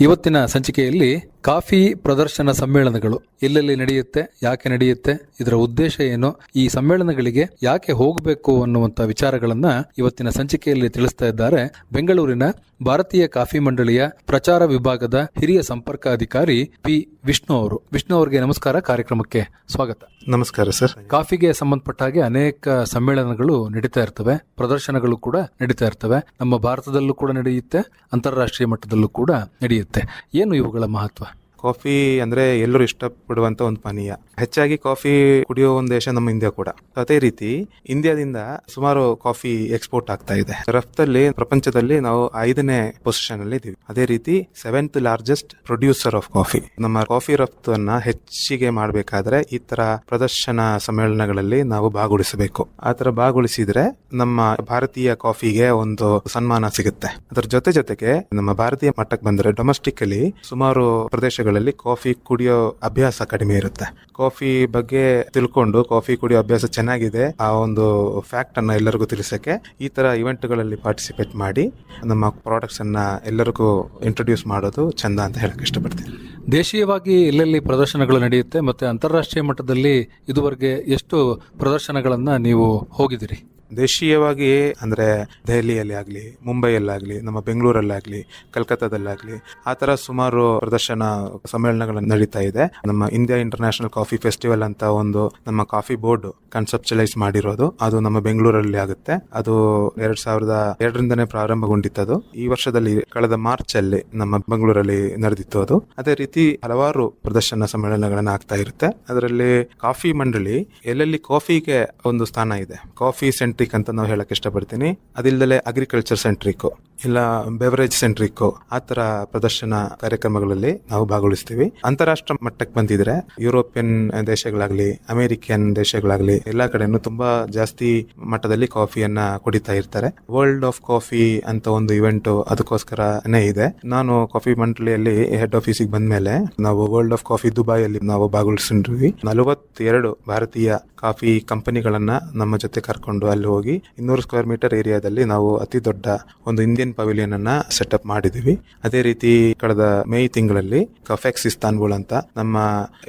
ಇವತ್ತಿನ ಸಂಚಿಕೆಯಲ್ಲಿ ಕಾಫಿ ಪ್ರದರ್ಶನ ಸಮ್ಮೇಳನಗಳು ಎಲ್ಲೆಲ್ಲಿ ನಡೆಯುತ್ತೆ ಯಾಕೆ ನಡೆಯುತ್ತೆ ಇದರ ಉದ್ದೇಶ ಏನು ಈ ಸಮ್ಮೇಳನಗಳಿಗೆ ಯಾಕೆ ಹೋಗಬೇಕು ಅನ್ನುವಂತ ವಿಚಾರಗಳನ್ನ ಇವತ್ತಿನ ಸಂಚಿಕೆಯಲ್ಲಿ ತಿಳಿಸ್ತಾ ಇದ್ದಾರೆ. ಬೆಂಗಳೂರಿನ ಭಾರತೀಯ ಕಾಫಿ ಮಂಡಳಿಯ ಪ್ರಚಾರ ವಿಭಾಗದ ಹಿರಿಯ ಸಂಪರ್ಕ ಅಧಿಕಾರಿ ಪಿ. ವಿಷ್ಣು ಅವರು. ವಿಷ್ಣು ಅವರಿಗೆ ನಮಸ್ಕಾರ. ಕಾರ್ಯಕ್ರಮಕ್ಕೆ ಸ್ವಾಗತ. ನಮಸ್ಕಾರ ಸರ್. ಕಾಫಿಗೆ ಸಂಬಂಧಪಟ್ಟ ಹಾಗೆ ಅನೇಕ ಸಮ್ಮೇಳನಗಳು ನಡೀತಾ ಇರ್ತವೆ ಪ್ರದರ್ಶನಗಳು ಕೂಡ ನಡೀತಾ ಇರ್ತವೆ. ನಮ್ಮ ಭಾರತದಲ್ಲೂ ಕೂಡ ನಡೆಯುತ್ತೆ ಅಂತಾರಾಷ್ಟ್ರೀಯ ಮಟ್ಟದಲ್ಲೂ ಕೂಡ ನಡೆಯುತ್ತೆ. ಏನು ಇವುಗಳ ಮಹತ್ವ? ಕಾಫಿ ಅಂದರೆ ಎಲ್ಲರೂ ಇಷ್ಟಪಡುವಂಥ ಒಂದು ಪಾನೀಯ. ಹೆಚ್ಚಾಗಿ ಕಾಫಿ ಕುಡಿಯೋ ಒಂದು ದೇಶ ನಮ್ಮ ಇಂಡಿಯಾ ಕೂಡ. ಅದೇ ರೀತಿ ಇಂಡಿಯಾದಿಂದ ಸುಮಾರು ಕಾಫಿ ಎಕ್ಸ್ಪೋರ್ಟ್ ಆಗ್ತಾ ಇದೆ. ರಫ್ತಲ್ಲಿ, ಪ್ರಪಂಚದಲ್ಲಿ ನಾವು ಐದನೇ ಪೊಸಿಷನ್ ಅಲ್ಲಿ ಇದೀವಿ. ಅದೇ ರೀತಿ seventh largest producer of coffee ನಮ್ಮ ಕಾಫಿ ರಫ್ತನ್ನ ಹೆಚ್ಚಿಗೆ ಮಾಡಬೇಕಾದ್ರೆ ಈ ತರ ಪ್ರದರ್ಶನ ಸಮ್ಮೇಳನಗಳಲ್ಲಿ ನಾವು ಭಾಗವಹಿಸಬೇಕು. ಆ ತರ ಭಾಗವಹಿಸಿದ್ರೆ ನಮ್ಮ ಭಾರತೀಯ ಕಾಫಿಗೆ ಒಂದು ಸನ್ಮಾನ ಸಿಗುತ್ತೆ. ಅದರ ಜೊತೆ ಜೊತೆಗೆ ನಮ್ಮ ಭಾರತೀಯ ಮಟ್ಟಕ್ಕೆ ಬಂದ್ರೆ ಡೊಮೆಸ್ಟಿಕ್ ಅಲ್ಲಿ ಸುಮಾರು ಪ್ರದೇಶಗಳಲ್ಲಿ ಕಾಫಿ ಕುಡಿಯೋ ಅಭ್ಯಾಸ ಕಡಿಮೆ ಇರುತ್ತೆ. ಬಗ್ಗೆ ತಿಳ್ಕೊಂಡು ಕಾಫಿ ಕುಡಿಯೋ ಅಭ್ಯಾಸ ಚೆನ್ನಾಗಿದೆ. ಆ ಒಂದು ಫ್ಯಾಕ್ಟ್ ಅನ್ನ ಎಲ್ಲರಿಗೂ ತಿಳಿಸಕ್ಕೆ ಈ ತರ ಇವೆಂಟ್ಗಳಲ್ಲಿ ಪಾರ್ಟಿಸಿಪೇಟ್ ಮಾಡಿ ನಮ್ಮ ಪ್ರಾಡಕ್ಟ್ಸ್ ಅನ್ನ ಎಲ್ಲರಿಗೂ ಇಂಟ್ರೊಡ್ಯೂಸ್ ಮಾಡೋದು ಚಂದ ಅಂತ ಹೇಳಕ್ ಇಷ್ಟಪಡ್ತೀನಿ. ದೇಶೀಯವಾಗಿ ಎಲ್ಲೆಲ್ಲಿ ಪ್ರದರ್ಶನಗಳು ನಡೆಯುತ್ತೆ ಮತ್ತೆ ಅಂತಾರಾಷ್ಟ್ರೀಯ ಮಟ್ಟದಲ್ಲಿ ಇದುವರೆಗೆ ಎಷ್ಟು ಪ್ರದರ್ಶನಗಳನ್ನ ನೀವು ಹೋಗಿದಿರಿ ದೇಶೀಯವಾಗಿ ಅಂದರೆ ದೆಹಲಿಯಲ್ಲಿ ಆಗಲಿ, ಮುಂಬೈಯಲ್ಲಾಗಲಿ, ನಮ್ಮ ಬೆಂಗಳೂರಲ್ಲಾಗಲಿ, ಕಲ್ಕತ್ತಾದಲ್ಲಾಗಲಿ ಆ ಥರ ಸುಮಾರು ಪ್ರದರ್ಶನ ಸಮ್ಮೇಳನಗಳನ್ನು ನಡೀತಾ ಇದೆ. ನಮ್ಮ ಇಂಡಿಯಾ ಇಂಟರ್ನ್ಯಾಷನಲ್ ಕಾಫಿ ಫೆಸ್ಟಿವಲ್ ಅಂತ ಒಂದು ನಮ್ಮ ಕಾಫಿ ಬೋರ್ಡ್ ಕನ್ಸೆಪ್ಚಲೈಸ್ ಮಾಡಿರೋದು. ಅದು ನಮ್ಮ ಬೆಂಗಳೂರಲ್ಲಿ ಆಗುತ್ತೆ. ಅದು ಎರಡ್ ಸಾವಿರದ ಎರಡರಿಂದನೇ ಪ್ರಾರಂಭಗೊಂಡಿತ್ತದು. ಈ ವರ್ಷದಲ್ಲಿ ಕಳೆದ ಮಾರ್ಚ್ ಅಲ್ಲಿ ನಮ್ಮ ಬೆಂಗಳೂರಲ್ಲಿ ನಡೆದಿತ್ತು ಅದು. ಅದೇ ರೀತಿ ಹಲವಾರು ಪ್ರದರ್ಶನ ಸಮ್ಮೇಳನಗಳನ್ನ ಆಗ್ತಾ ಇರುತ್ತೆ. ಅದರಲ್ಲಿ ಕಾಫಿ ಮಂಡಳಿ ಎಲ್ಲೆಲ್ಲಿ ಕಾಫಿಗೆ ಒಂದು ಸ್ಥಾನ ಇದೆ. ಕಾಫಿ ಸೆಂಟ್ರಿಕ್ ಅಂತ ನಾವು ಹೇಳಕ್ ಇಷ್ಟಪಡ್ತೀನಿ. ಅದಿಲ್ಲದೆ ಅಗ್ರಿಕಲ್ಚರ್ ಸೆಂಟ್ರಿಕ್ ಇಲ್ಲ ಬೆವರೇಜ್ ಸೆಂಟ್ರಿಕ್ ಆ ತರ ಪ್ರದರ್ಶನ ಕಾರ್ಯಕ್ರಮಗಳಲ್ಲಿ ನಾವು ಭಾಗವಹಿಸ್ತೀವಿ. ಅಂತಾರಾಷ್ಟ್ರ ಮಟ್ಟಕ್ಕೆ ಬಂದಿದ್ರೆ ಯುರೋಪಿಯನ್ ದೇಶಗಳಾಗ್ಲಿ ಅಮೆರಿಕನ್ ದೇಶಗಳಾಗ್ಲಿ, ಎಲ್ಲಾ ಕಡೆನೂ ತುಂಬಾ ಜಾಸ್ತಿ ಮಟ್ಟದಲ್ಲಿ ಕಾಫಿಯನ್ನ ಕುಡಿತಾ ಇರ್ತಾರೆ. ವರ್ಲ್ಡ್ ಆಫ್ ಕಾಫಿ ಅಂತ ಒಂದು ಇವೆಂಟ್ ಅದಕ್ಕೋಸ್ಕರನೇ ಇದೆ. ನಾನು ಕಾಫಿ ಮಂಡಳಿಯಲ್ಲಿ ಹೆಡ್ ಆಫೀಸಿಗೆ ಬಂದ್ಮೇಲೆ, ನಾವು ವರ್ಲ್ಡ್ ಆಫ್ ಕಾಫಿ ದುಬೈಯಲ್ಲಿ ನಾವು ಭಾಗವಹಿಸಿದ್ವಿ ನಲವತ್ತೆರಡು ಭಾರತೀಯ ಕಾಫಿ ಕಂಪನಿಗಳನ್ನ ನಮ್ಮ ಜೊತೆ ಕರ್ಕೊಂಡು ಅಲ್ಲಿ ಹೋಗಿ, ಇನ್ನೂರು ಸ್ಕ್ವೇರ್ ಮೀಟರ್ ಏರಿಯಾದಲ್ಲಿ ನಾವು ಅತಿ ದೊಡ್ಡ ಒಂದು ಇಂಡಿಯನ್ ಪವಿಲಿಯನ್ ಅನ್ನ ಸೆಟಪ್ ಮಾಡಿದೀವಿ. ಅದೇ ರೀತಿ ಕಳೆದ ಮೇ ತಿಂಗಳಲ್ಲಿ ಕಫೆಕ್ಸ್ ಇಸ್ತಾನ್ಬುಲ್ ಅಂತ ನಮ್ಮ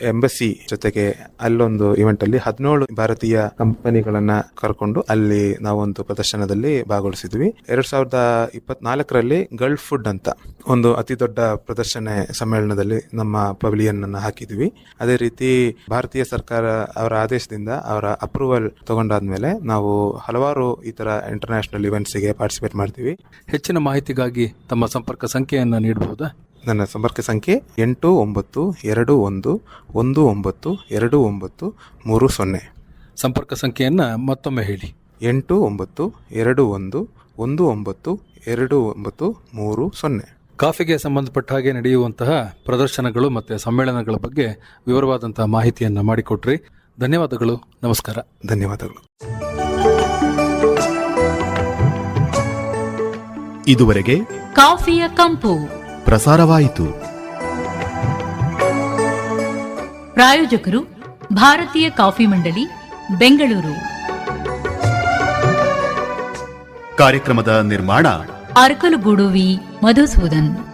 ಎಂಬಸಿ ಜೊತೆಗೆ ಅಲ್ಲೊಂದು ಇವೆಂಟ್ ಅಲ್ಲಿ ಹದಿನೇಳು ಭಾರತೀಯ ಕಂಪನಿಗಳನ್ನ ಕರ್ಕೊಂಡು ಅಲ್ಲಿ ನಾವೊಂದು ಪ್ರದರ್ಶನದಲ್ಲಿ ಭಾಗವಹಿಸಿದ್ವಿ. ಎರಡ್ ಸಾವಿರದ ಇಪ್ಪತ್ನಾಲ್ಕರಲ್ಲಿ ಗಲ್ಫ್ ಫುಡ್ ಅಂತ ಒಂದು ಅತಿ ದೊಡ್ಡ ಪ್ರದರ್ಶನ ಸಮ್ಮೇಳನದಲ್ಲಿ ನಮ್ಮ ಪವಿಲಿಯನ್ ಅನ್ನ ಹಾಕಿದ್ವಿ. ಅದೇ ರೀತಿ ಭಾರತೀಯ ಸರ್ಕಾರ ಅವರ ಆದೇಶದಿಂದ ಅವರ ಅಪ್ರೂವಲ್ ತಗೊಂಡಾದ್ಮೇಲೆ ನಾವು ಹಲವಾರು ಈ ತರ ಇಂಟರ್ನ್ಯಾಷನಲ್ ಇವೆಂಟ್ಸ್ಗೆ ಪಾರ್ಟಿಸಿಪೇಟ್ ಮಾಡ್ತೀವಿ. ಹೆಚ್ಚಿನ ಮಾಹಿತಿಗಾಗಿ ತಮ್ಮ ಸಂಪರ್ಕ ಸಂಖ್ಯೆಯನ್ನು ನೀಡಬಹುದಾ ನನ್ನ ಸಂಪರ್ಕ ಸಂಖ್ಯೆ ಎಂಟು ಒಂಬತ್ತು ಎರಡು ಒಂದು ಒಂದು ಒಂಬತ್ತು ಎರಡು ಒಂಬತ್ತು ಮೂರು ಸೊನ್ನೆ. ಸಂಪರ್ಕ ಸಂಖ್ಯೆಯನ್ನು ಮತ್ತೊಮ್ಮೆ ಹೇಳಿ. ಎಂಟು ಒಂಬತ್ತು ಎರಡು ಒಂದು ಒಂದು ಒಂಬತ್ತು ಎರಡು ಒಂಬತ್ತು ಮೂರು ಸೊನ್ನೆ. ಕಾಫಿಗೆ ಸಂಬಂಧಪಟ್ಟ ಹಾಗೆ ನಡೆಯುವಂತಹ ಪ್ರದರ್ಶನಗಳು ಮತ್ತು ಸಮ್ಮೇಳನಗಳ ಬಗ್ಗೆ ವಿವರವಾದಂತಹ ಮಾಹಿತಿಯನ್ನು ಮಾಡಿಕೊಟ್ರಿ. ಧನ್ಯವಾದಗಳು. ನಮಸ್ಕಾರ. ಧನ್ಯವಾದಗಳು. ಇದುವರೆಗೆ ಕಾಫಿಯ ಕಂಪು. ಪ್ರಸಾರವಾಯಿತು. ಪ್ರಾಯೋಜಕರು ಭಾರತೀಯ ಕಾಫಿ ಮಂಡಳಿ ಬೆಂಗಳೂರು. ಕಾರ್ಯಕ್ರಮದ ನಿರ್ಮಾಣ ಅರಕಲಗೂಡು ವಿ. ಮಧುಸೂದನ್.